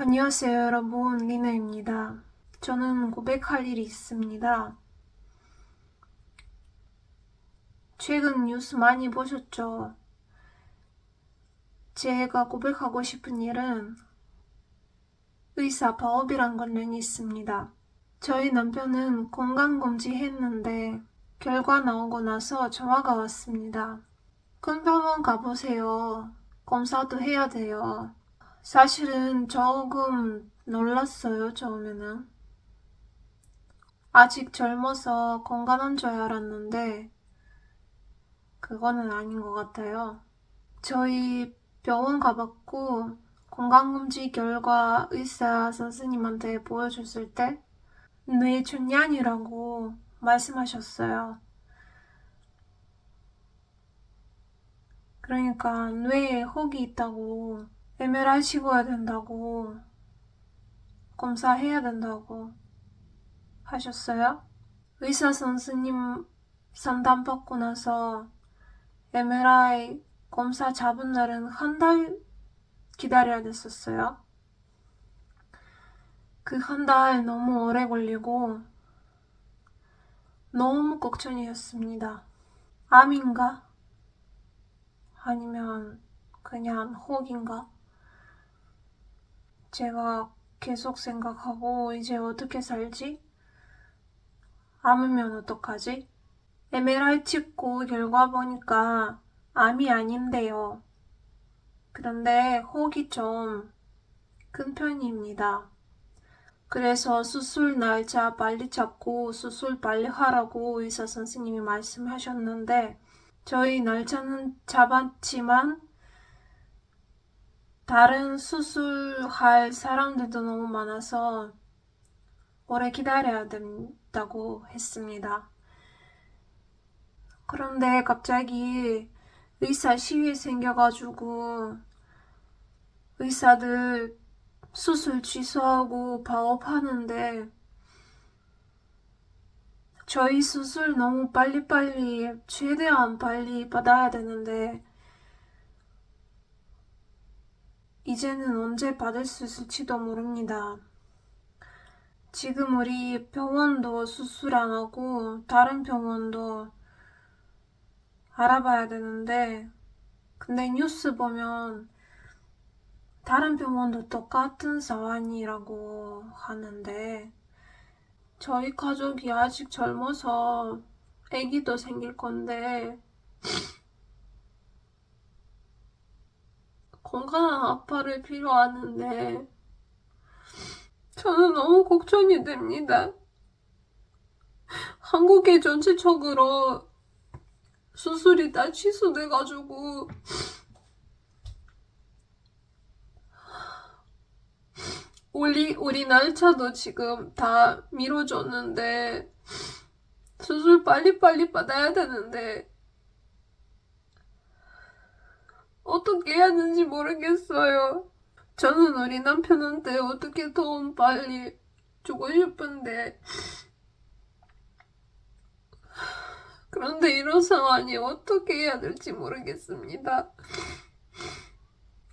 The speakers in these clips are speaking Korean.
안녕하세요, 여러분. 리나입니다. 저는 고백할 일이 있습니다. 최근 뉴스 많이 보셨죠? 제가 고백하고 싶은 일은 의사 파업이란 관련이 있습니다. 저희 남편은 건강검진 했는데 결과 나오고 나서 전화가 왔습니다. 큰 병원 가보세요. 검사도 해야 돼요. 사실은 조금 놀랐어요, 처음에는. 아직 젊어서 건강한 줄 알았는데, 그거는 아닌 것 같아요. 저희 병원 가봤고, 건강검진 결과 의사 선생님한테 보여줬을 때, 뇌천양이라고 말씀하셨어요. 그러니까 뇌에 혹이 있다고 MRI 찍어야 된다고 검사해야 된다고 하셨어요? 의사 선생님 상담 받고 나서 MRI 검사 잡은 날은 한 달 기다려야 됐었어요. 그 한 달 너무 오래 걸리고 너무 걱정이었습니다. 암인가? 아니면 그냥 혹인가? 제가 계속 생각하고 이제 어떻게 살지? 암이면 어떡하지? MRI 찍고 결과 보니까 암이 아닌데요. 그런데 혹이 좀 큰 편입니다. 그래서 수술 날짜 빨리 잡고 수술 빨리 하라고 의사 선생님이 말씀하셨는데 저희 날짜는 잡았지만 다른 수술할 사람들도 너무 많아서 오래 기다려야 된다고 했습니다. 그런데 갑자기 의사 시위 생겨가지고 의사들 수술 취소하고 파업하는데 저희 수술 너무 빨리빨리 최대한 빨리 받아야 되는데 이제는 언제 받을 수 있을지도 모릅니다. 지금 우리 병원도 수술 안 하고 다른 병원도 알아봐야 되는데 근데 뉴스 보면 다른 병원도 똑같은 상황이라고 하는데 저희 가족이 아직 젊어서 아기도 생길 건데 건강한 아빠를 필요하는데 저는 너무 걱정이 됩니다. 한국이 전체적으로 수술이 다 취소돼가지고 우리 우리 날짜도 지금 다 미뤄졌는데 수술 빨리빨리 받아야 되는데 어떻게 해야 하는지 모르겠어요. 저는 우리 남편한테 어떻게 도움 빨리 주고 싶은데 그런데 이런 상황이 어떻게 해야 될지 모르겠습니다.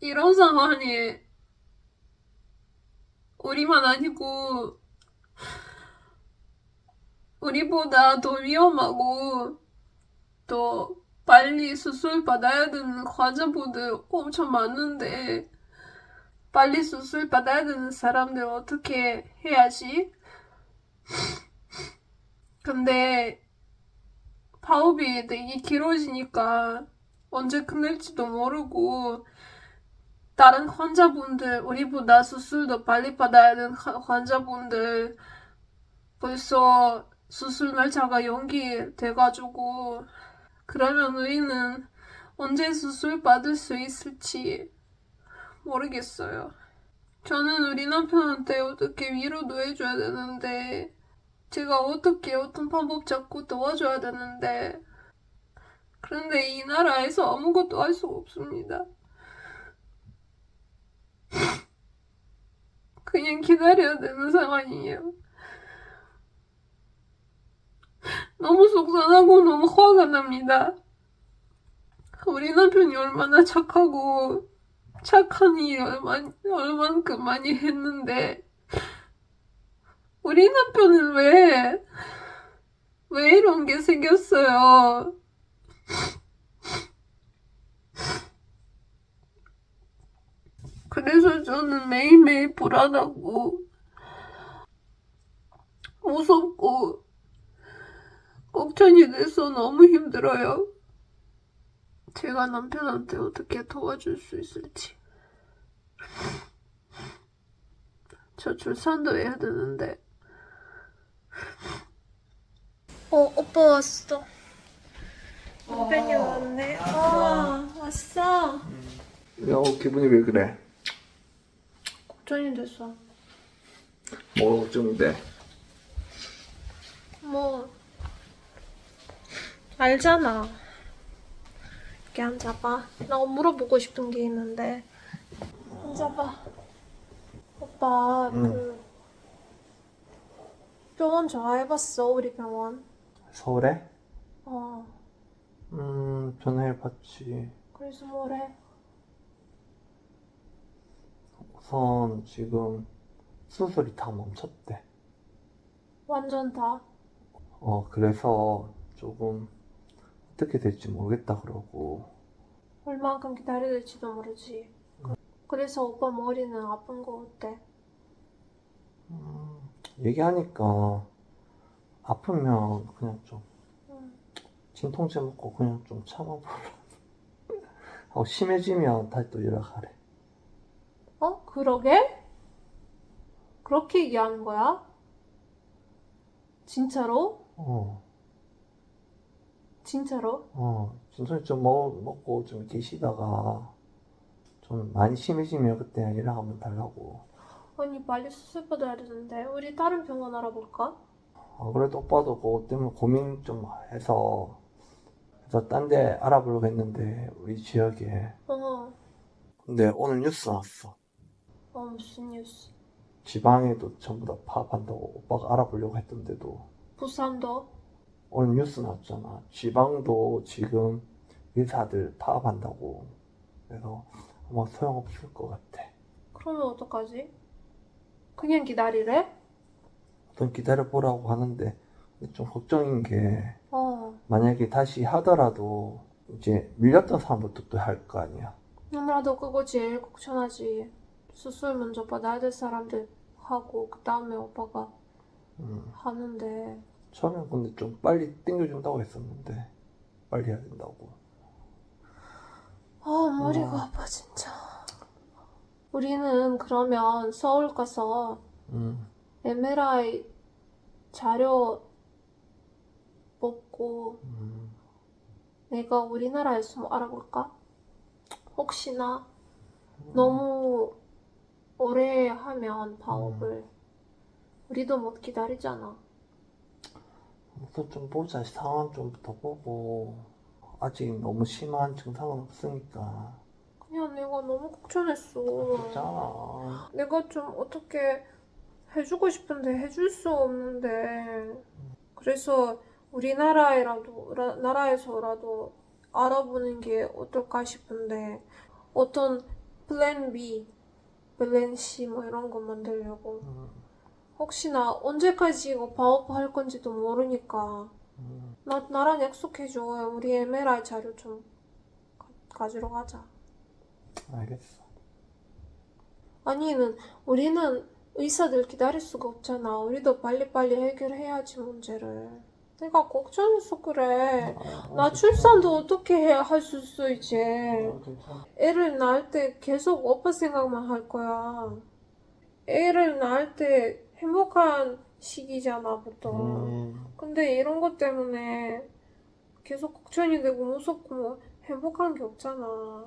이런 상황이 우리만 아니고 우리보다 더 위험하고 더 빨리 수술 받아야 되는 환자분들 엄청 많은데 빨리 수술 받아야 되는 사람들 어떻게 해야지? 근데 파업이 되게 길어지니까 언제 끝날지도 모르고 다른 환자분들 우리보다 수술도 빨리 받아야 되는 환자분들 벌써 수술 날짜가 연기돼가지고 그러면 우리는 언제 수술 받을 수 있을지 모르겠어요. 저는 우리 남편한테 어떻게 위로도 해줘야 되는데, 제가 어떻게 어떤 방법 잡고 도와줘야 되는데, 그런데 이 나라에서 아무것도 할 수가 없습니다. 그냥 기다려야 되는 상황이에요. 너무 속상하고 너무 화가 납니다. 우리 남편이 얼마나 착하고 착한 일 얼마, 얼만큼 많이 했는데, 우리 남편은 왜, 왜 이런 게 생겼어요? 그래서 저는 매일매일 불안하고, 무섭고, 걱정이 돼서 너무 힘들어요. 제가 남편한테 어떻게 도와줄 수 있을지. 저 출산도 해야 되는데. 어, 오빠 왔어. 남편이 왔네. 아, 왔어. 야, 기분이 왜 그래? 걱정이 됐어. 뭐가 걱정인데? 뭐, 알잖아. 이렇게 앉아봐. 나 물어보고 싶은 게 있는데. 앉아봐. 오빠, 응. 그, 병원 전화해봤어, 우리 병원. 서울에? 어, 음, 전화해봤지. 그래서 뭐래? 우선 지금 수술이 다 멈췄대. 완전 다. 어, 그래서 조금 어떻게 될지 모르겠다 그러고. 얼만큼 기다려야 될지도 모르지. 그래서 오빠 머리는 아픈 거 어때? 음, 얘기하니까 아프면 그냥 좀 응. 진통제 먹고 그냥 좀 참아보라. 하고 심해지면 다시 또 연락하래. 어? 그러게? 그렇게 얘기하는 거야? 진짜로? 어, 진짜로? 어, 진통제 좀 먹, 먹고 좀 쉬다가 좀 많이 심해지면 그때 연락 한번 달라고. 아니 빨리 수술 받아야 되는데 우리 다른 병원 알아볼까? 아, 그래도 오빠도 그것 때문에 고민 좀 해서 그래서 딴 데 알아보려고 했는데 우리 지역에 어, 근데 오늘 뉴스 나왔어 어 무슨 뉴스? 지방에도 전부 다 파업한다고 오빠가 알아보려고 했던데도 부산도? 오늘 뉴스 나왔잖아 지방도 지금 의사들 파업한다고 그래서 아마 소용없을 것 같아 그러면 어떡하지? 그냥 기다리래? 좀 기다려보라고 하는데 근데 좀 걱정인 게 어, 만약에 다시 하더라도 이제 밀렸던 사람부터 또 할 거 아니야 나도 그거 제일 걱정하지. 수술 먼저 받아야 될 사람들 하고 그 다음에 오빠가 음. 하는데 처음엔 근데 좀 빨리 땡겨준다고 했었는데 빨리 해야 된다고 아 머리가 어. 아파 진짜. 우리는 그러면 서울 가서 음, MRI 자료 뽑고 음, 내가 우리나라에서 뭐 알아볼까? 혹시나 너무 오래 하면 파업을 우리도 못 기다리잖아. 우선 좀 보자 상황 좀 더 보고 아직 너무 심한 증상은 없으니까. 그냥 내가 너무 걱정했어. 있잖아. 내가 좀 어떻게 해주고 싶은데 해줄 수 없는데. 그래서 우리나라에라도 라- 나라에서라도 알아보는 게 어떨까 싶은데 어떤 플랜 B, 플랜 C 뭐 이런 거 만들려고. 음, 혹시나 언제까지 이거 파업할 건지도 모르니까 음, 나, 나랑 약속해줘 우리 MRI 자료 좀 가, 가지러 가자 알겠어 아니는 우리는 의사들 기다릴 수가 없잖아. 우리도 빨리빨리 해결해야지 문제를. 내가 걱정해서 그래. 아, 나 아, 출산도 어떻게 할수 있어 이제. 아, 괜찮아 애를 낳을 때 계속 오빠 생각만 할 거야. 애를 낳을 때 행복한 시기잖아 보통. 음, 근데 이런 것 때문에 계속 걱정이 되고 무섭고 뭐 행복한 게 없잖아.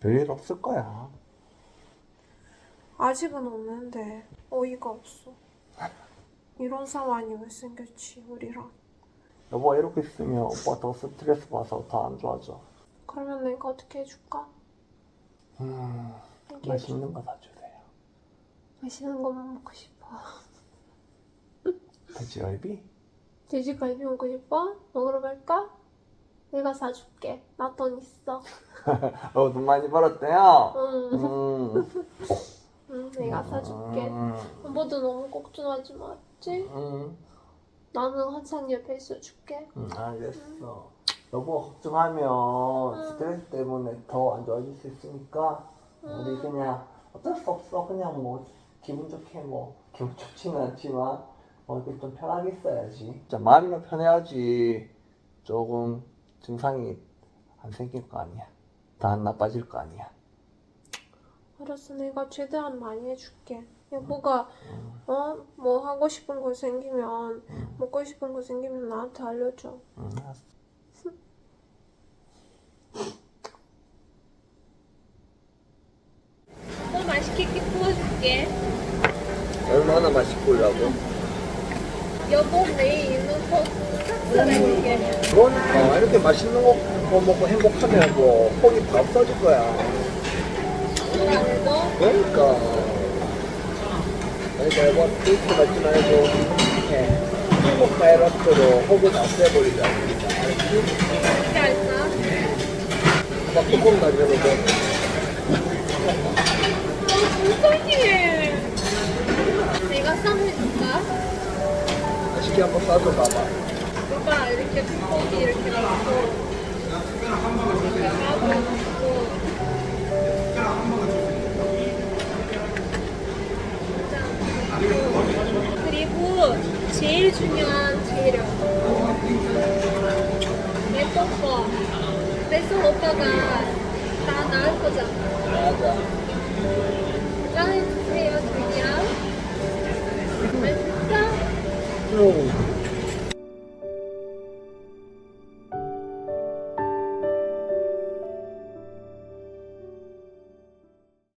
별일 없을 거야 아직은 없는데 어이가 없어. 이런 상황이 왜 생겼지 우리랑? 여보가 이렇게 있으면 오빠 더 스트레스 받아서 더 안 좋아져 그러면 내가 어떻게 해줄까? 음. 맛있는 거 사주세요 맛있는 것만 먹고 싶어. 돼지갈비? 돼지갈비 먹고 싶어? 먹으러 갈까? 내가 사줄게. 나 돈 있어. 어, 돈 많이 벌었대요? 응, 음. 응 내가 사줄게. 음. 너도 너무 걱정하지 말지? 음. 나는 항상 옆에 있어줄게. 응, 알겠어. 여보 걱정하면 응. 스트레스 때문에 더 안 좋아질 수 있으니까 우리 응. 그냥 어쩔 수 없어. 그냥 뭐 기분 좋게 뭐 기분 좋지는 않지만 뭐 이렇게 좀 편하게 있어야지. 진짜 마음이나 편해야지 조금 증상이 안 생길 거 아니야. 다 안 나빠질 거 아니야. 알았어, 내가 최대한 많이 해줄게. 여보가 어뭐 하고 싶은 거 생기면 먹고 싶은 거 생기면 나한테 알려줘. 응, 알았어. 또 맛있게 구워줄게. 얼마나 맛있고려고? 여보 내일 있는 거 삭스해줄게. 그러니까 이렇게 맛있는 거 먹고 행복하면 뭐 속이 다 없어질 거야. 그러니까 그러니까 이번 데이트 같지 말고 이렇게 행복 바이러스로 혹은 없애버리자? 막 뚜껑 뭐 불쌍해. 내가 쌈해줄까? 맛있게 한번 싸줘 봐봐 오빠 이렇게 소고기 이렇게 넣고 하고 있고 그리고- 그리고 제일 중요한 재료. 뺏어 거. 뺏어 오빠가 다 나을 거잖아. 짠해주세요 둘이랑 맛있어?